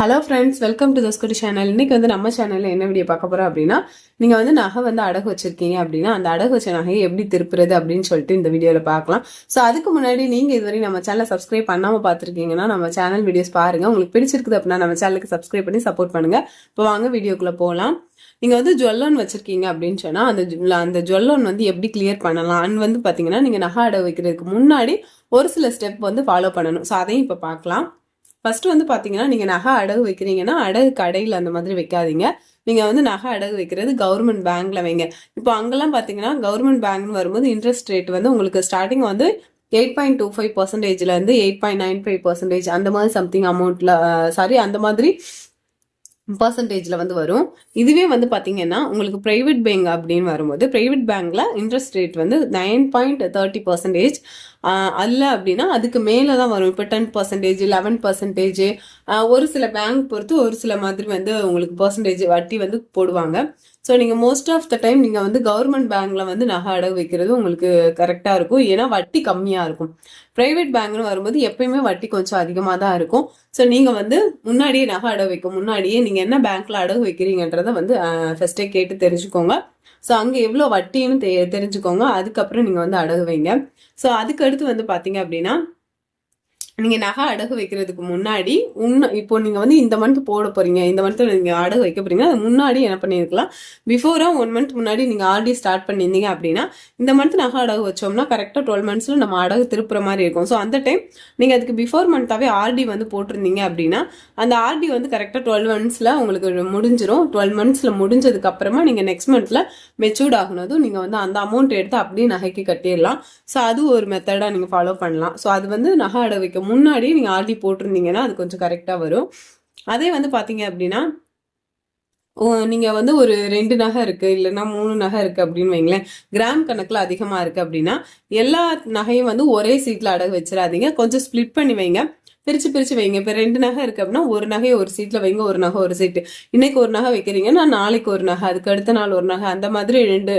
Hello friends welcome to Thaskudi channel இன்னைக்கு வந்து நம்ம சேனலில் என்ன வீடியோ பார்க்க போகிறோம் அப்படின்னா நீங்கள் வந்து நகை வந்து அடகு வச்சிருக்கீங்க அப்படின்னா அந்த அடகு வச்ச நகையை எப்படி திருப்புறது அப்படின்னு சொல்லிட்டு இந்த வீடியோவில் பார்க்கலாம். ஸோ அதுக்கு முன்னாடி நீங்கள் இதுவரை நம்ம சேனலை சப்ஸ்கிரைப் பண்ணாமல் பார்த்துருக்கீங்கன்னா நம்ம சேனல் வீடியோஸ் பாருங்கள் உங்களுக்கு பிடிச்சிருக்குது அப்படின்னா நம்ம சேனலுக்கு சப்ஸ்கிரைப் பண்ணி சப்போர்ட் பண்ணுங்கள் இப்போ வாங்க வீடியோக்குள்ளே போகலாம் நீங்கள் வந்து ஜுவல்லோன் வச்சுருக்கீங்க அப்படின்னு சொன்னால் அந்த அந்த ஜுவல்லோன் வந்து எப்படி கிளியர் பண்ணலாம்? அண்ட் வந்து பார்த்தீங்கன்னா நீங்கள் நகை அடகு வைக்கிறதுக்கு முன்னாடி ஒரு சில ஸ்டெப் வந்து ஃபாலோ பண்ணணும். ஸோ அதையும் இப்போ பார்க்கலாம். ஃபஸ்ட்டு வந்து பார்த்தீங்கன்னா நீங்கள் நகை அடகு வைக்கிறீங்கன்னா அடகு கடையில் அந்த மாதிரி வைக்காதீங்க. நீங்கள் வந்து நகை அடகு வைக்கிறது கவர்மெண்ட் பேங்க்கில் வைங்க. இப்போ அங்கெல்லாம் பார்த்தீங்கன்னா கவர்மெண்ட் பேங்க்னு வரும்போது இன்ட்ரெஸ்ட் ரேட் வந்து உங்களுக்கு ஸ்டார்டிங் வந்து eight point two five பர்சன்டேஜ்லேருந்து eight point nine five percentage அந்த மாதிரி சம்திங் அமௌண்ட்டில் சாரி அந்த மாதிரி பர்சன்டேஜில் வந்து வரும். இதுவே வந்து பார்த்தீங்கன்னா உங்களுக்கு ப்ரைவேட் பேங்க் அப்படின்னு வரும்போது ப்ரைவேட் பேங்க்கில் இன்ட்ரெஸ்ட் ரேட் வந்து நைன் பாயிண்ட் தேர்ட்டி பர்சன்டேஜ் அல்ல அப்படின்னா அதுக்கு மேலே தான் வரும். இப்போ டென் பர்சன்டேஜ் லெவன் பர்சன்டேஜ் ஒரு சில பேங்க் பொறுத்து ஒரு சில மாதிரி வந்து உங்களுக்கு பர்சன்டேஜ் வட்டி வந்து போடுவாங்க. ஸோ நீங்கள் மோஸ்ட் ஆஃப் த டைம் நீங்கள் வந்து கவர்மெண்ட் பேங்க்கில் வந்து நகை அடகு வைக்கிறது உங்களுக்கு கரெக்டாக இருக்கும். ஏன்னா வட்டி கம்மியாக இருக்கும். ப்ரைவேட் பேங்க்னு வரும்போது எப்பயுமே வட்டி கொஞ்சம் அதிகமாக தான் இருக்கும். ஸோ நீங்கள் வந்து முன்னாடியே நகை அடகு வைக்க முன்னாடியே நீங்கள் என்ன பேங்க்கில் அடகு வைக்கிறீங்கன்றதை வந்து ஃபஸ்ட்டே கேட்டு தெரிஞ்சுக்கோங்க. ஸோ அங்கே எவ்வளோ வட்டின்னு தெ தெரிஞ்சுக்கோங்க. அதுக்கப்புறம் நீங்கள் வந்து அடகு வைங்க. ஸோ அதுக்கடுத்து வந்து பார்த்தீங்க அப்படின்னா நீங்க நகை அடகு வைக்கிறதுக்கு முன்னாடி உன்ன இப்போ நீங்க வந்து இந்த மந்த் போட போறீங்க இந்த மந்த் நீங்க அடகு வைக்க போறீங்க அது முன்னாடி என்ன பண்ணியிருக்கலாம் பிஃபோரா ஒன் மந்த் முன்னாடி நீங்க ஆர்டி ஸ்டார்ட் பண்ணியிருந்தீங்க அப்படின்னா இந்த மந்த் நகை அடகு வச்சோம்னா கரெக்டாக டுவெல் மந்த்ஸ்ல நம்ம அடகு திருப்புற மாதிரி இருக்கும். ஸோ அந்த டைம் நீங்க அதுக்கு பிஃபோர் மந்த்தாகவே ஆர்டி வந்து போட்டிருந்தீங்க அப்படின்னா அந்த ஆர்டி வந்து கரெக்டாக டுவெல் மந்த்ஸ்ல உங்களுக்கு முடிஞ்சிரும். டுவெல் மந்த்ஸ்ல முடிஞ்சதுக்கு அப்புறமா நீங்க நெக்ஸ்ட் மந்த்ல மெச்சூர்ட் ஆகுனதும் நீங்க வந்து அந்த அமௌண்ட் எடுத்து அப்படியே நகைக்கு கட்டிடலாம். ஸோ அது ஒரு மெத்தடா நீங்க ஃபாலோ பண்ணலாம். ஸோ அது வந்து நகை அடகு வைக்கும் முன்னாடி நீங்கள் ஆர்டி போட்டிருந்தீங்கன்னா அது கொஞ்சம் கரெக்டாக வரும். அதே வந்து பார்த்தீங்க அப்படின்னா ஓ, வந்து ஒரு ரெண்டு நகை இருக்குது இல்லைன்னா மூணு நகை இருக்குது அப்படின்னு வைங்களேன். கிராம் கணக்கில் அதிகமாக இருக்குது அப்படின்னா எல்லா நகையும் வந்து ஒரே சீட்டில் அடகு வச்சிடாதீங்க. கொஞ்சம் ஸ்ப்ளிட் பண்ணி வைங்க. பிரிச்சு பிரிச்சு வைங்க. இப்போ ரெண்டு நகை இருக்கு அப்படின்னா ஒரு நகையை ஒரு சீட்ல வைங்க ஒரு நகை ஒரு சீட்டு இன்னைக்கு ஒரு நகை வைக்கிறீங்கன்னா நாளைக்கு ஒரு நகை அதுக்கு அடுத்த நாள் ஒரு நகை. அந்த மாதிரி ரெண்டு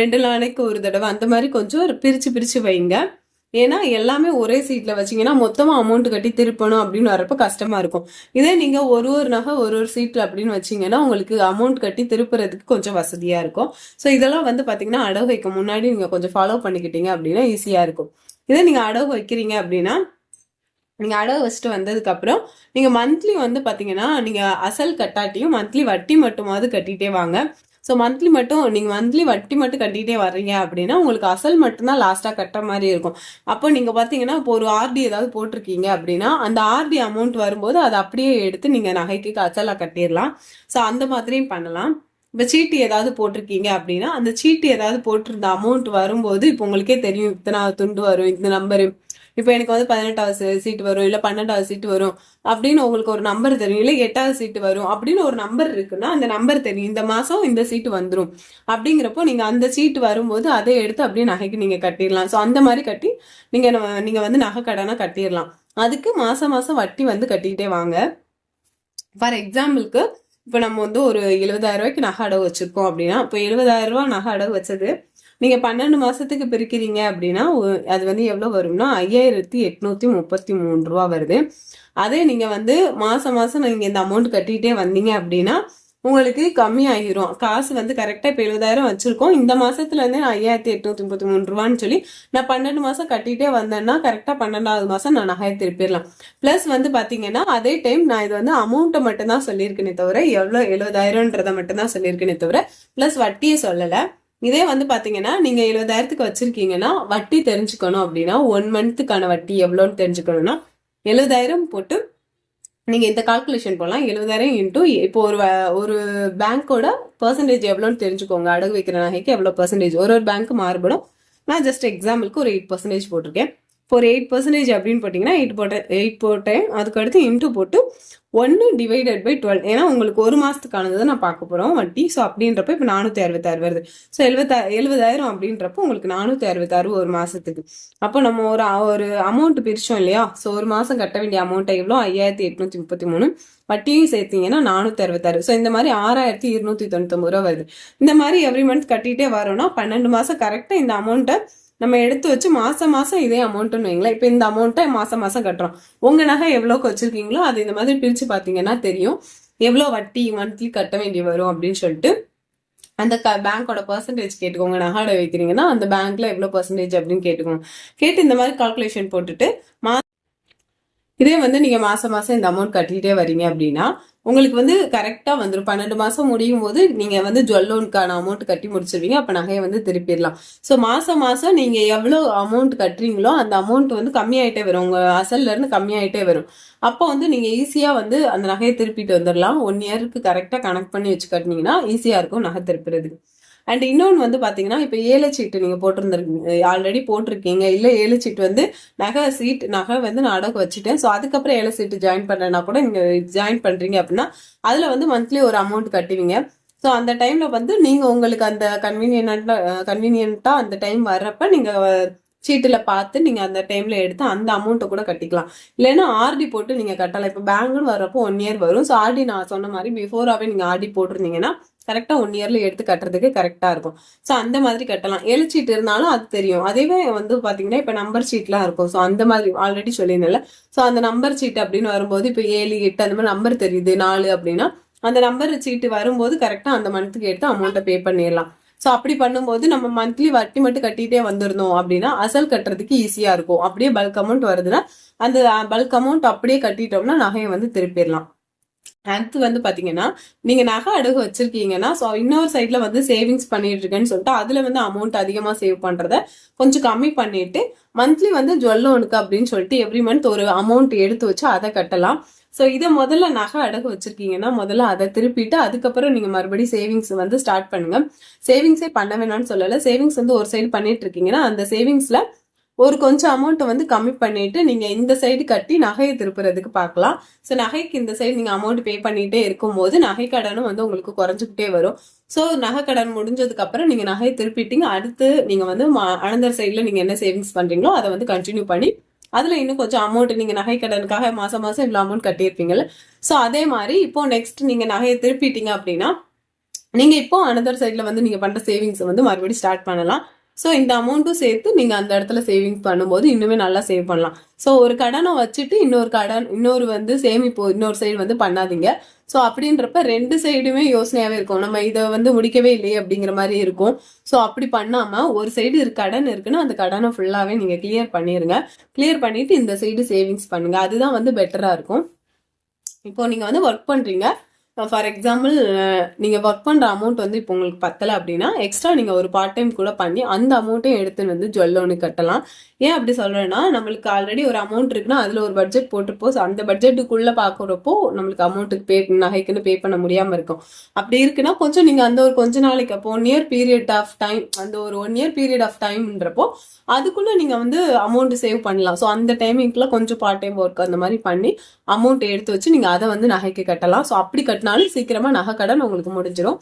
ரெண்டு நாளைக்கு ஒரு தடவை அந்த மாதிரி கொஞ்சம் பிரிச்சு பிரிச்சு வைங்க. ஏன்னா எல்லாமே ஒரே சீட்டில் வச்சீங்கன்னா மொத்தமாக அமௌண்ட் கட்டி திருப்பணும் அப்படின்னு வரப்போ கஷ்டமாக இருக்கும். இதே நீங்கள் ஒரு ஒரு நகை ஒரு ஒரு சீட்டில் அப்படின்னு வச்சிங்கன்னா உங்களுக்கு அமௌண்ட் கட்டி திருப்புறதுக்கு கொஞ்சம் வசதியாக இருக்கும். ஸோ இதெல்லாம் வந்து பார்த்தீங்கன்னா அடகு வைக்க முன்னாடி நீங்கள் கொஞ்சம் ஃபாலோ பண்ணிக்கிட்டீங்க அப்படின்னா ஈஸியாக இருக்கும். இதே நீங்கள் அடகு வைக்கிறீங்க அப்படின்னா நீங்கள் அடகு வச்சுட்டு வந்ததுக்கப்புறம் நீங்கள் மந்த்லி வந்து பார்த்தீங்கன்னா நீங்கள் அசல் கட்டாட்டியும் மந்த்லி வட்டி மட்டுமாவது கட்டிகிட்டே வாங்க. ஸோ மந்த்லி மட்டும் நீங்கள் மந்த்லி வட்டி மட்டும் கட்டிகிட்டே வர்றீங்க அப்படின்னா உங்களுக்கு அசல் மட்டும்தான் லாஸ்ட்டாக கட்டுற மாதிரி இருக்கும். அப்போ நீங்கள் பார்த்தீங்கன்னா இப்போ ஒரு ஆர்டி ஏதாவது போட்டிருக்கீங்க அப்படின்னா அந்த ஆர்டி அமௌண்ட் வரும்போது அதை அப்படியே எடுத்து நீங்கள் நகைக்கு அசலாக கட்டிடலாம். ஸோ அந்த மாதிரியும் பண்ணலாம். இப்போ சீட்டு ஏதாவது போட்டிருக்கீங்க அப்படின்னா அந்த சீட்டு ஏதாவது போட்டிருந்த அமௌண்ட் வரும்போது இப்போ உங்களுக்கே தெரியும் இத்தனை துண்டு வரும் இந்த நம்பரு இப்போ எனக்கு வந்து பதினெட்டாவது சீட்டு வரும் இல்லை பன்னெண்டாவது சீட்டு வரும் அப்படின்னு உங்களுக்கு ஒரு நம்பர் தெரியும் இல்லை எட்டாவது சீட்டு வரும் அப்படின்னு ஒரு நம்பர் இருக்குன்னா அந்த நம்பர் தெரியும். இந்த மாதம் இந்த சீட்டு வந்துடும் அப்படிங்கிறப்போ நீங்கள் அந்த சீட்டு வரும்போது அதை எடுத்து அப்படியே நகைக்கு நீங்கள் கட்டிடலாம். ஸோ அந்த மாதிரி கட்டி நீங்கள் ந- வந்து நகை கடனை கட்டிடலாம். அதுக்கு மாதம் மாதம் வட்டி வந்து கட்டிக்கிட்டே வாங்க. ஃபார் எக்ஸாம்பிளுக்கு இப்போ நம்ம வந்து ஒரு எழுபதாயிரம் ரூபாய்க்கு நகை அடவு வச்சுருக்கோம் அப்படின்னா இப்போ எழுபதாயிரம் ரூபா நகை அடவு வச்சது நீங்கள் பன்னெண்டு மாதத்துக்கு பிரிக்கிறீங்க அப்படின்னா அது வந்து எவ்வளோ வரும்னா ஐயாயிரத்தி எட்நூற்றி முப்பத்தி மூணு ரூபா வருது. அதே நீங்கள் வந்து மாதம் மாதம் நீங்கள் இந்த அமௌண்ட் கட்டிகிட்டே வந்தீங்க அப்படின்னா உங்களுக்கு கம்மியாகிரும். காசு வந்து கரெக்டாக இப்போ எழுபதாயிரம் வச்சுருக்கோம். இந்த மாதத்துலேருந்து நான் ஐயாயிரத்தி எட்நூற்றி முப்பத்தி மூணு ரூபான்னு சொல்லி நான் பன்னெண்டு மாதம் கட்டிகிட்டே வந்தேன்னா கரெக்டாக பன்னெண்டாவது மாதம் நான் நகையை திருப்பிடலாம். ப்ளஸ் வந்து பார்த்தீங்கன்னா அதே டைம் நான் இது வந்து அமௌண்ட்டை மட்டும்தான் சொல்லியிருக்கேனே தவிர எவ்வளோ எழுபதாயிரம்ன்றதை மட்டும்தான் சொல்லியிருக்கேனே தவிர ப்ளஸ் வட்டியை சொல்லலை. இதே வந்து பார்த்தீங்கன்னா நீங்கள் எழுபதாயிரத்துக்கு வச்சுருக்கீங்கன்னா வட்டி தெரிஞ்சுக்கணும் அப்படின்னா ஒன் மந்த்துக்கான வட்டி எவ்வளோன்னு தெரிஞ்சுக்கணும்னா எழுபதாயிரம் போட்டு நீங்கள் இந்த கால்குலேஷன் போடலாம். எழுபதாயிரம் இன்ட்டு இப்போ ஒரு ஒரு பேங்க்கோட பர்சன்டேஜ் எவ்வளோன்னு தெரிஞ்சுக்கோங்க. அடகு வைக்கிற நகைக்கு எவ்வளோ பர்சன்டேஜ் ஒரு ஒரு பேங்க் மாறுபடும். நான் ஜஸ்ட் எக்ஸாம்பிளுக்கு ஒரு எயிட் பர்சன்டேஜ் போட்டிருக்கேன். ஒரு எயிட் பர்சன்டேஜ் அப்படின்னு போட்டிங்கன்னா எயிட் போட்டேன் எயிட் போட்டேன். அதுக்கு அடுத்து இன்டூ போட்டு ஒன்று டிவைடட் பை டுவெல் ஏன்னா உங்களுக்கு ஒரு மாதத்துக்கானது நான் பார்க்க போகிறோம் வட்டி ஸோ அப்படின்றப்ப இப்போ நானூற்றி அறுபத்தாறு வருது. ஸோ எழுபத்தா எழுபதாயிரம் அப்படின்றப்போ உங்களுக்கு நானூற்றி அறுபத்தாறு ஒரு மாதத்துக்கு அப்போ நம்ம ஒரு ஒரு அமௌண்ட் பிரிச்சோம் இல்லையா? ஸோ ஒரு மாதம் கட்ட வேண்டிய அமௌண்ட்டை எவ்வளோ? ஐயாயிரத்தி எட்நூற்றி முப்பத்தி மூணு வட்டியும் சேர்த்தீங்கன்னா நானூற்றி அறுபத்தாறு. ஸோ இந்த மாதிரி ஆறாயிரத்தி இருநூற்றி தொண்ணூத்தொம்பது ரூபா வருது. இந்த மாதிரி எவ்ரி மந்த் கட்டிகிட்டே வரோம்னா பன்னெண்டு மாதம் கரெக்டாக இந்த அமௌண்ட்டை நம்ம எடுத்து வச்சு மாசம் மாசம் இதே அமௌண்ட்னு வைங்களேன். இப்போ இந்த அமௌண்ட்டை மாசம் மாசம் கட்டுறோம். உங்க நகை எவ்வளோக்கு வச்சிருக்கீங்களோ அது இந்த மாதிரி பிரிச்சு பார்த்தீங்கன்னா தெரியும். எவ்வளோ வட்டி மந்த்லி கட்ட வேண்டி வரும் அப்படின்னு சொல்லிட்டு அந்த க பேங்க்கோட பர்சன்டேஜ் கேட்டுக்கோங்க. நகாடை வைக்கிறீங்கன்னா அந்த பேங்க்ல எவ்வளோ பர்சன்டேஜ் அப்படின்னு கேட்டுக்கோங்க. கேட்டு இந்த மாதிரி கால்குலேஷன் போட்டுட்டு மா இதே வந்து நீங்கள் மாதம் மாதம் இந்த அமௌண்ட் கட்டிகிட்டே வரீங்க அப்படின்னா உங்களுக்கு வந்து கரெக்டாக வந்துடும் பன்னெண்டு மாதம் முடியும் போது நீங்கள் வந்து ஜுவல் லோனுக்கான அமௌண்ட் கட்டி முடிச்சிருவீங்க அப்போ நகையை வந்து திருப்பிடலாம். ஸோ மாதம் மாதம் நீங்கள் எவ்வளோ அமௌண்ட் கட்டுறீங்களோ அந்த அமௌண்ட் வந்து கம்மியாயிட்டே வரும். உங்கள் அசல்லேருந்து கம்மியாயிட்டே வரும். அப்போ வந்து நீங்கள் ஈஸியாக வந்து அந்த நகையை திருப்பிட்டு வந்துடலாம். ஒன் இயருக்கு கரெக்டாக கனெக்ட் பண்ணி வச்சு கட்டினீங்கன்னா ஈஸியாக இருக்கும் நகை திருப்புறதுக்கு. அண்ட் இன்னொன்று வந்து பார்த்தீங்கன்னா இப்போ ஏழை சீட்டு நீங்கள் போட்டிருந்துருக்கீங்க ஆல்ரெடி போட்டிருக்கீங்க. இல்லை ஏழை சீட்டு வந்து நகை சீட் நகை வந்து நான் அடகு வச்சுட்டேன். ஸோ அதுக்கப்புறம் ஏழை சீட்டு ஜாயின் பண்ணனா கூட நீங்கள் ஜாயின் பண்ணுறீங்க அப்படின்னா அதில் வந்து மந்த்லி ஒரு அமௌண்ட் கட்டுவீங்க. ஸோ அந்த டைமில் வந்து நீங்கள் உங்களுக்கு அந்த கன்வீனியன்ட்டாக கன்வீனியன்ட்டாக அந்த டைம் வர்றப்ப நீங்கள் சீட்டில் பார்த்து நீங்கள் அந்த டைமில் எடுத்து அந்த அமௌண்ட்டை கூட கட்டிக்கலாம். இல்லைன்னா ஆர்டி போட்டு நீங்கள் கட்டலாம். இப்போ பேங்க்னு வர்றப்போ ஒன் இயர் வரும். ஸோ ஆர்டி நான் சொன்ன மாதிரி பிஃபோராகவே நீங்கள் ஆர்டி போட்டிருந்தீங்கன்னா கரெக்டாக ஒன் இயரில் எடுத்து கட்டுறதுக்கு கரெக்டாக இருக்கும். ஸோ அந்த மாதிரி கட்டலாம். எழுச்சிட்டு இருந்தாலும் அது தெரியும். அதேவே வந்து பார்த்தீங்கன்னா இப்போ நம்பர் சீட்லாம் இருக்கும். ஸோ அந்த மாதிரி ஆல்ரெடி சொல்லியிருந்தேன்ல. ஸோ அந்த நம்பர் சீட் அப்படின்னு வரும்போது இப்போ ஏழு எட்டு அந்த மாதிரி நம்பர் தெரியுது. நாலு அப்படின்னா அந்த நம்பர் சீட்டு வரும்போது கரெக்டாக அந்த மந்த்துக்கு எடுத்து அமௌண்ட்டை பே பண்ணிடலாம். ஸோ அப்படி பண்ணும்போது நம்ம மந்த்லி வட்டி மட்டும் கட்டிகிட்டே வந்துருந்தோம் அப்படின்னா அசல் கட்டுறதுக்கு ஈஸியாக இருக்கும். அப்படியே பல்க் அமௌண்ட் வருதுன்னா அந்த பல்க் அமௌண்ட் அப்படியே கட்டிட்டோம்னா நகையை வந்து திருப்பிடலாம். அடுத்து வந்து பார்த்தீங்கன்னா நீங்கள் நகை அடகு வச்சிருக்கீங்கன்னா ஸோ இன்னொரு சைடில் வந்து சேவிங்ஸ் பண்ணிட்டு இருக்கேன்னு சொல்லிட்டு அதில் வந்து அமௌண்ட் அதிகமாக சேவ் பண்ணுறத கொஞ்சம் கம்மி பண்ணிட்டு மந்த்லி வந்து ஜுவல் லோனுக்கு அப்படின்னு சொல்லிட்டு எவ்ரி மந்த் ஒரு அமௌண்ட் எடுத்து வச்சு அதை கட்டலாம். ஸோ இதை முதல்ல நகை அடகு வச்சிருக்கீங்கன்னா முதல்ல அதை திருப்பிட்டு அதுக்கப்புறம் நீங்கள் மறுபடியும் சேவிங்ஸ் வந்து ஸ்டார்ட் பண்ணுங்க. சேவிங்ஸே பண்ண வேணாம்னு சொல்லலை. சேவிங்ஸ் வந்து ஒரு சைடு பண்ணிட்டு இருக்கீங்கன்னா அந்த சேவிங்ஸில் ஒரு கொஞ்சம் அமௌண்ட்டை வந்து கம்மி பண்ணிட்டு நீங்கள் இந்த சைடு கட்டி நகையை திருப்புறதுக்கு பார்க்கலாம். ஸோ நகைக்கு இந்த சைடு நீங்கள் அமௌண்ட் பே பண்ணிகிட்டே இருக்கும்போது நகை கடனும் வந்து உங்களுக்கு குறைஞ்சிக்கிட்டே வரும். ஸோ நகை கடன் முடிஞ்சதுக்கப்புறம் நீங்கள் நகையை திருப்பிட்டீங்க. அடுத்து நீங்கள் வந்து அனந்தர் சைடில் நீங்கள் என்ன சேவிங்ஸ் பண்ணுறீங்களோ அதை வந்து கண்டினியூ பண்ணி அதில் இன்னும் கொஞ்சம் அமௌண்ட் நீங்கள் நகை கடனுக்காக மாதம் மாதம் இவ்வளோ அமௌண்ட் கட்டியிருப்பீங்கல்ல. ஸோ அதே மாதிரி இப்போ நெக்ஸ்ட் நீங்கள் நகையை திருப்பிட்டீங்க அப்படின்னா நீங்கள் இப்போ அனதர் சைடில் வந்து நீங்கள் பண்ணுற சேவிங்ஸை வந்து மறுபடியும் ஸ்டார்ட் பண்ணலாம். ஸோ இந்த அமௌண்ட்டும் சேர்த்து நீங்கள் அந்த இடத்துல சேவிங்ஸ் பண்ணும்போது இன்னுமே நல்லா சேவ் பண்ணலாம். ஸோ ஒரு கடனை வச்சுட்டு இன்னொரு கடன் இன்னொரு வந்து சேமிப்பு இன்னொரு சைடு வந்து பண்ணாதீங்க. ஸோ அப்படின்றப்ப ரெண்டு சைடுமே யோசனையாகவே இருக்கும். நம்ம இதை வந்து முடிக்கவே இல்லையே அப்படிங்கிற மாதிரி இருக்கும். ஸோ அப்படி பண்ணாமல் ஒரு சைடு கடன் இருக்குன்னா அந்த கடனை ஃபுல்லாகவே நீங்கள் கிளியர் பண்ணிடுங்க கிளியர் பண்ணிவிட்டு இந்த சைடு சேவிங்ஸ் பண்ணுங்கள் அதுதான் வந்து பெட்டராக இருக்கும். இப்போ நீங்கள் வந்து ஒர்க் பண்ணுறீங்க ஃபார் எக்ஸாம்பிள் நீங்கள் ஒர்க் பண்ணுற அமௌண்ட் வந்து இப்போ உங்களுக்கு பத்தலை அப்படின்னா எக்ஸ்ட்ரா நீங்கள் ஒரு பார்ட் டைம் கூட பண்ணி அந்த அமௌண்ட்டையும் எடுத்துன்னு வந்து ஜுவல் லோனு கட்டலாம். ஏன் அப்படி சொல்கிறேன்னா நம்மளுக்கு ஆல்ரெடி ஒரு அமௌண்ட் இருக்குன்னா அதில் ஒரு பட்ஜெட் போட்டிருப்போம். ஸோ அந்த பட்ஜெட்டுக்குள்ளே பார்க்குறப்போ நம்மளுக்கு அமௌண்ட்டுக்கு பே நகைக்குன்னு பே பண்ண முடியாமல் இருக்கும். அப்படி இருக்குன்னா கொஞ்சம் நீங்கள் அந்த ஒரு கொஞ்ச நாளைக்கு அப்போ one year period of time அந்த ஒரு ஒன் இயர் பீரியட் ஆஃப் டைம்ன்றப்போ அதுக்குள்ளே நீங்கள் வந்து அமௌண்ட் சேவ் பண்ணலாம். ஸோ அந்த டைமிங்க்குள்ள கொஞ்சம் பார்ட் டைம் ஒர்க் அந்த மாதிரி பண்ணி அமௌண்ட் எடுத்து வச்சு நீங்கள் அதை வந்து நகைக்கு கட்டலாம். ஸோ அப்படி கட்டினா கட்டினாலும் சீக்கிரமா நகை கடன் உங்களுக்கு முடிஞ்சிடும்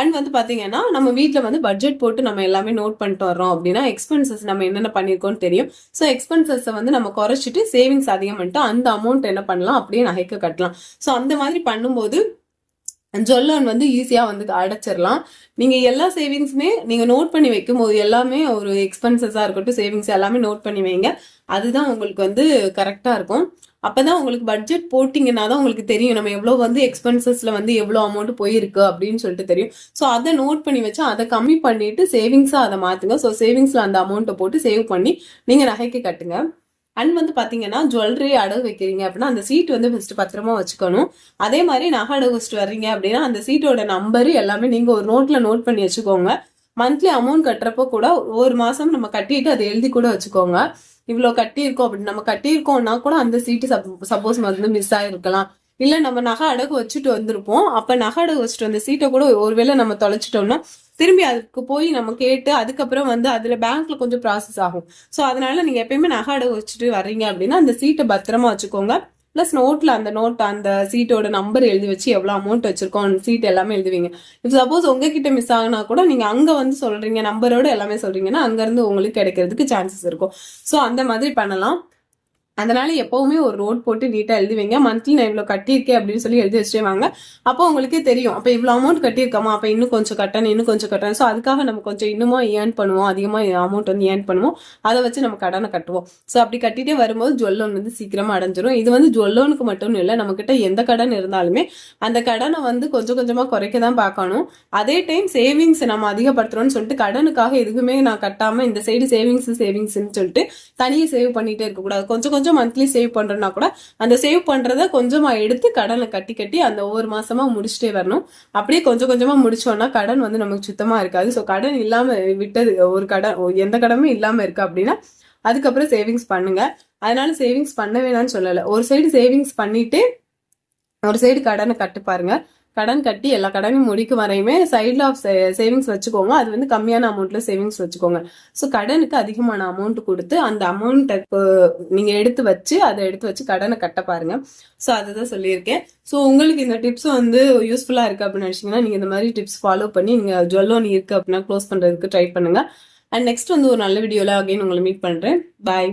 அண்ட் வந்து பார்த்தீங்கன்னா நம்ம வீட்டில் வந்து பட்ஜெட் போட்டு நம்ம எல்லாமே நோட் பண்ணிட்டு வரோம் அப்படின்னா எக்ஸ்பென்சஸ் நம்ம என்னென்ன பண்ணியிருக்கோம்னு தெரியும். ஸோ எக்ஸ்பென்சஸை வந்து நம்ம குறைச்சிட்டு சேவிங்ஸ் அதிகம் பண்ணிட்டு அந்த அமௌண்ட் என்ன பண்ணலாம்? அப்படியே நகைக்கு கட்டலாம். ஸோ அந்த மாதிரி பண்ணும்போது ஜொல்லோன் வந்து ஈஸியாக வந்து அடைச்சிடலாம் நீங்கள் எல்லா சேவிங்ஸுமே நீங்கள் நோட் பண்ணி வைக்கும் போது எல்லாமே ஒரு எக்ஸ்பென்சஸாக இருக்கட்டும் சேவிங்ஸ் எல்லாமே நோட் பண்ணி வைங்க. அதுதான் உங்களுக்கு வந்து கரெக்டாக இருக்கும். அப்பதான் உங்களுக்கு பட்ஜெட் போட்டிங்கன்னா தான் உங்களுக்கு தெரியும். நம்ம எவ்வளோ வந்து எக்ஸ்பென்சஸில் வந்து எவ்வளோ அமௌண்ட் போயிருக்கு அப்படின்னு சொல்லிட்டு தெரியும். ஸோ அதை நோட் பண்ணி வச்சு அதை கம்மி பண்ணிட்டு சேவிங்ஸாக அதை மாற்றுங்க ஸோ சேவிங்ஸில் அந்த அமௌண்ட்டை போட்டு சேவ் பண்ணி நீங்கள் நகைக்கு கட்டுங்க. அண்ட் வந்து பார்த்தீங்கன்னா ஜுவல்லரி அடகு வைக்கிறீங்க அப்படின்னா அந்த சீட் வந்து ஃபஸ்ட்டு பத்திரமா வச்சுக்கணும். அதே மாதிரி நகை அடகு வச்சுட்டு வர்றீங்க அப்படின்னா அந்த சீட்டோட நம்பரு எல்லாமே நீங்கள் ஒரு நோட்டில் நோட் பண்ணி வச்சுக்கோங்க. மந்த்லி அமௌண்ட் கட்டுறப்போ கூட ஒரு மாதம் நம்ம கட்டிட்டு அதை எழுதி கூட வச்சுக்கோங்க. இவ்வளோ கட்டியிருக்கோம் அப்படின்னு நம்ம கட்டியிருக்கோம்னா கூட அந்த சீட்டு சப்போஸ் வந்து மிஸ் ஆயிருக்கலாம். இல்ல நம்ம நகை அடகு வச்சுட்டு வந்திருப்போம். அப்ப நகை அடகு வச்சுட்டு வந்த சீட்டை கூட ஒருவேளை நம்ம தொலைச்சிட்டோம்னா திரும்பி அதுக்கு போய் நம்ம கேட்டு அதுக்கப்புறம் வந்து அதுல பேங்க்ல கொஞ்சம் ப்ராசஸ் ஆகும். ஸோ அதனால நீங்க எப்பயுமே நகை அடகு வச்சுட்டு வர்றீங்க அப்படின்னா அந்த சீட்டை பத்திரமா வச்சுக்கோங்க. ப்ளஸ் நோட்டில் அந்த நோட் அந்த சீட்டோட நம்பர் எழுதி வச்சு எவ்வளோ அமௌண்ட் வச்சுருக்கோம் சீட் எல்லாமே எழுதுவீங்க. இப்போ சப்போஸ் உங்ககிட்ட மிஸ் ஆகினா கூட நீங்கள் அங்கே வந்து சொல்கிறீங்க நம்பரோட எல்லாமே சொல்கிறீங்கன்னா அங்கேருந்து உங்களுக்கு கிடைக்கிறதுக்கு சான்சஸ் இருக்கும். ஸோ அந்த மாதிரி பண்ணலாம். அதனால எப்பவுமே ஒரு ரோட் போட்டு நீட்டா எழுதி வைங்க மந்த்லி நான் இவ்வளவு கட்டியிருக்கேன் அப்படின்னு சொல்லி எழுதி வச்சுட்டே வாங்க அப்போ உங்களுக்கே தெரியும். அப்ப இவ்வளவு அமௌண்ட் கட்டியிருக்கோமா? அப்ப இன்னும் கொஞ்சம் கட்டணும் இன்னும் கொஞ்சம் கட்டணும். ஸோ அதுக்காக நம்ம கொஞ்சம் இன்னுமா ஏர்ன் பண்ணுவோம். அதிகமா அமௌண்ட் வந்து ஏர்ன் பண்ணுவோம். அதை வச்சு நம்ம கடனை கட்டுவோம். ஸோ அப்படி கட்டிட்டே வரும்போது ஜுவல் லோன் வந்து சீக்கிரமா அடைஞ்சிரும். இது வந்து ஜுவல் லோனுக்கு மட்டும் இல்லை நம்ம கிட்ட எந்த கடன் இருந்தாலுமே அந்த கடனை வந்து கொஞ்சம் கொஞ்சமா குறைக்க தான் பார்க்கணும். அதே டைம் சேவிங்ஸ் நம்ம அதிகப்படுத்துறோம்னு சொல்லிட்டு கடனுக்காக எதுவுமே நான் கட்டாம இந்த சைடு சேவிங்ஸ் சேவிங்ஸ்ன்னு சொல்லிட்டு தனியாக சேவ் பண்ணிட்டே இருக்கக்கூடாது. கொஞ்சம் கொஞ்சம் கொஞ்சம் மந்த்லி சேவ் பண்றோம்னா கூட அந்த சேவ் பண்ணுறத கொஞ்சமாக எடுத்து கடனை கட்டி கட்டி அந்த ஒவ்வொரு மாதமாக முடிச்சுட்டே வரணும். அப்படியே கொஞ்சம் கொஞ்சமாக முடிச்சோன்னா கடன் வந்து நமக்கு சுத்தமாக இருக்காது. ஸோ கடன் இல்லாமல் விட்டது ஒரு கடன் எந்த கடனும் இல்லாமல் இருக்குது அப்படின்னா அதுக்கப்புறம் சேவிங்ஸ் பண்ணுங்க. அதனால சேவிங்ஸ் பண்ண வேணாம்னு சொல்லலை. ஒரு சைடு சேவிங்ஸ் பண்ணிட்டு ஒரு சைடு கடனை கட்டு பாருங்க. கடன் கட்டி எல்லா கடனையும் முடிக்கும் வரையுமே சைடில் ஆஃப் சேவிங்ஸ் வச்சுக்கோங்க. அது வந்து கம்மியான அமௌண்ட்ல சேவிங்ஸ் வச்சுக்கோங்க. ஸோ கடனுக்கு அதிகமான அமௌண்ட் கொடுத்து அந்த அமௌண்ட்டை நீங்க எடுத்து வச்சு அதை எடுத்து வச்சு கடனை கட்ட பாருங்க. ஸோ அதுதான் சொல்லியிருக்கேன். ஸோ உங்களுக்கு இந்த டிப்ஸ் வந்து யூஸ்ஃபுல்லா இருக்கு அப்படின்னு நினைச்சீங்கன்னா நீங்க இந்த மாதிரி டிப்ஸ் ஃபாலோ பண்ணி நீங்க ஜுவல்லோன் இருக்கு அப்படின்னா க்ளோஸ் பண்றதுக்கு ட்ரை பண்ணுங்க. அண்ட் நெக்ஸ்ட் வந்து ஒரு நல்ல வீடியோல அகைன் உங்களை மீட் பண்றேன். பாய்